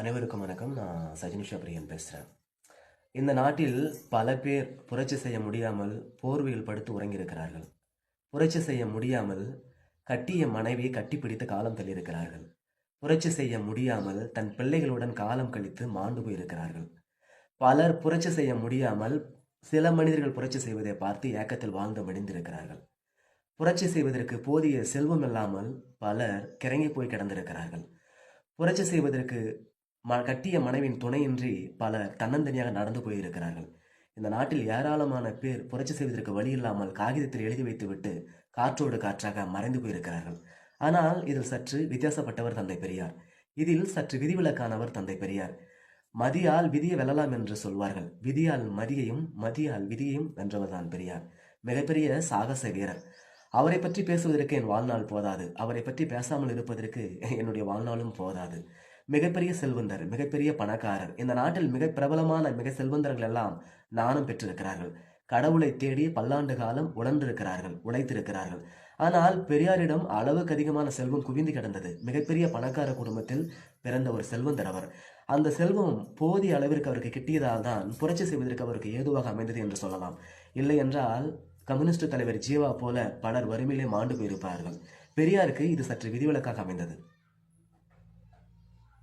அனைவருக்கும் வணக்கம். நான் சஜினிஷா பிரியன் பேசுகிறேன் இந்த நாட்டில் பல பேர் புரட்சி செய்ய முடியாமல் போர்வையில் படுத்து உறங்கியிருக்கிறார்கள். புரட்சி செய்ய முடியாமல் கட்டிய மனைவி கட்டிப்பிடித்து காலம் தள்ளியிருக்கிறார்கள். புரட்சி செய்ய முடியாமல் தன் பிள்ளைகளுடன் காலம் கழித்து மாண்டு போயிருக்கிறார்கள். பலர் புரட்சி செய்ய முடியாமல் சில மனிதர்கள் புரட்சி செய்வதை பார்த்து ஏக்கத்தில் வாழ்ந்து மடிந்திருக்கிறார்கள். புரட்சி செய்வதற்கு போதிய செல்வம் இல்லாமல் பலர் கிறங்கி போய் கிடந்திருக்கிறார்கள். புரட்சி செய்வதற்கு ம கட்டிய மனைவின் துணையின்றி பலர் தன்னந்தனியாக நடந்து போயிருக்கிறார்கள். இந்த நாட்டில் ஏராளமான பேர் புரட்சி செய்வதற்கு வழி இல்லாமல் காகிதத்தில் எழுதி வைத்துவிட்டு காற்றோடு காற்றாக மறைந்து போயிருக்கிறார்கள். ஆனால் இதில் சற்று வித்தியாசப்பட்டவர் தந்தை பெரியார். இதில் சற்று விதிவிலக்கானவர் தந்தை பெரியார். மதியால் விதியை வெல்லலாம் என்று சொல்வார்கள். விதியால் மதியையும் மதியால் விதியையும் வென்றவர்தான் பெரியார். மிகப்பெரிய சாகச வீரர். அவரை பற்றி பேசுவதற்கு என் வாழ்நாள் போதாது. அவரை பற்றி பேசாமல் இருப்பதற்கு என்னுடைய வாழ்நாளும் போதாது. மிகப்பெரிய செல்வந்தர் மிகப்பெரிய பணக்காரர். இந்த நாட்டில் மிக பிரபலமான மிக செல்வந்தர்கள் எல்லாம் நானும் பெற்றிருக்கிறார்கள். கடவுளை தேடி பல்லாண்டு காலம் உழந்திருக்கிறார்கள் உழைத்திருக்கிறார்கள். ஆனால் பெரியாரிடம் அளவுக்கு அதிகமான செல்வம் குவிந்து கிடந்தது. மிகப்பெரிய பணக்கார குடும்பத்தில் பிறந்த ஒரு செல்வந்தர் அவர். அந்த செல்வம் போதிய அளவிற்கு அவருக்கு கிட்டியதால் தான் புரட்சி செய்வதற்கு அவருக்கு ஏதுவாக அமைந்தது என்று சொல்லலாம். இல்லை என்றால் கம்யூனிஸ்ட் தலைவர் ஜீவா போல பலர் வறுமையிலே மாண்டு போயிருப்பார்கள். பெரியாருக்கு இது சற்று விதிவிலக்காக அமைந்தது.